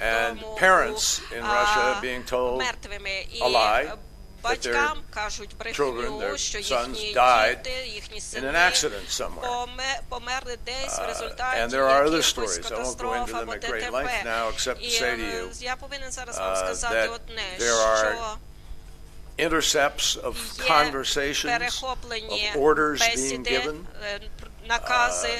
and parents in Russia being told a lie. That their children, their sons died in an accident somewhere. Uh, and there are other stories. I won't go into them at great length now, except to say to you uh, that there are intercepts of conversations, of orders being given, uh,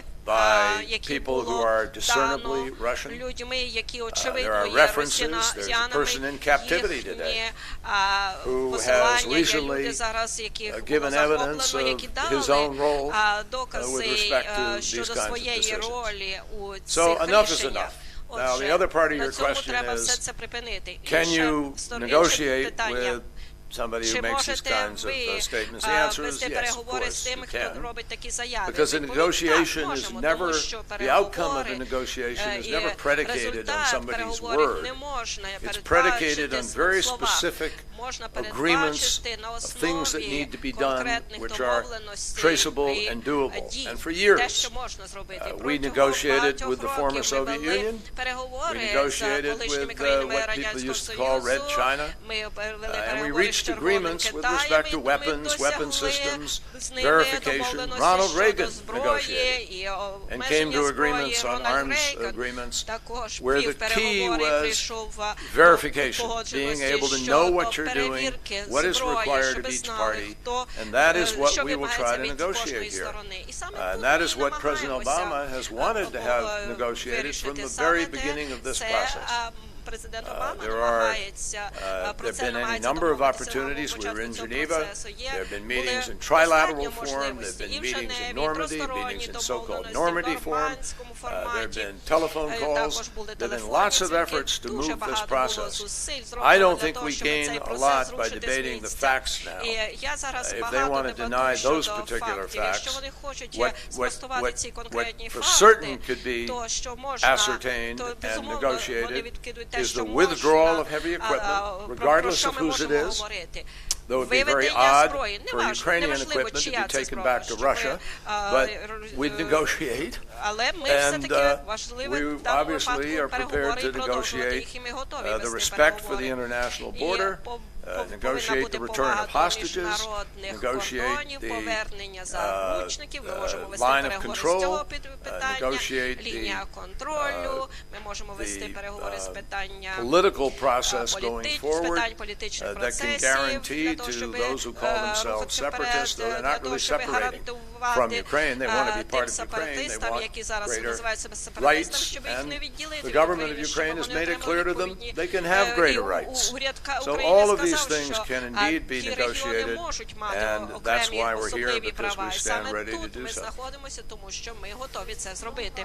які people who було are discernibly дано Russian. людьми, які there очевидно are є references. There's a росіянами, person in captivity today їхні а, who посилання, has є люди recently, зараз, яких uh, було given evidence захоплено, які of дали his own role, а, uh, докази with respect to а, these щодо kinds of своєї decisions. ролі у So цих enough is рішеннях. enough. Now, Отже, the other part of на your цьому question треба is, все це припинити. Can Інше- you стор- інше negotiate питання. with somebody Чи who makes these можете kinds of ви uh, statements? The а, answer is вести yes, of переговори з course, тими, you хто can. робить такі заяви? Because a Відповідь, negotiation так, is можемо, never, тому що the outcome of a переговори, negotiation е, is і never predicated on результат somebody's переговорів не word. можна It's передбачити predicated on в very словах. specific Можна agreements передбачити на of things that основі need to be done, конкретних which are домовленостей traceable і and doable. дій. And for Те, years, що можна зробити. uh, we Протягом negotiated багатьох with the former років ми Soviet вели Union. переговори We з negotiated колишніми with, uh, країнами what people Радянського used to call Red Союзу. China. Ми вели Uh, and we переговори з reached agreements with respect to weapons, weapon systems, verification. Ronald Reagan negotiated and came to agreements on arms agreements where the key was verification, being able to know what you're doing, what is required of each party, and that is what we will try to negotiate here. Uh, and that is what President Obama has wanted to have negotiated from the very beginning of this process. Uh, there are uh, there have been a number of opportunities. We were in Geneva. There have been meetings in trilateral forum. There have been meetings in Normandy, meetings in so-called Normandy forum. Uh, there have been telephone calls. There have been lots of efforts to move this process. I don't think we gain a lot by debating the facts now. if they want to deny those particular facts, what, what, what, what for certain could be ascertained and negotiated is the withdrawal of heavy equipment, regardless of whose it is. Though it would be very odd for Ukrainian equipment to be taken back to Russia, but we negotiate, and uh, we obviously are prepared to negotiate uh, the respect for the international border, uh, negotiate the return of hostages, negotiate the uh, line of control, uh, negotiate the, uh, the political process going forward that can guarantee to those who call themselves separatists, though they're not really separating from Ukraine, they want to be part of Ukraine, they want greater rights, and the government of Ukraine has made it clear to them they can have greater rights. So all of these сказав, things що, can а, indeed be ті регіони negotiated, можуть мати and that's окремі why we're here, особливі because права. we І stand саме ready to тут do ми so. знаходимося, тому що ми готові це зробити.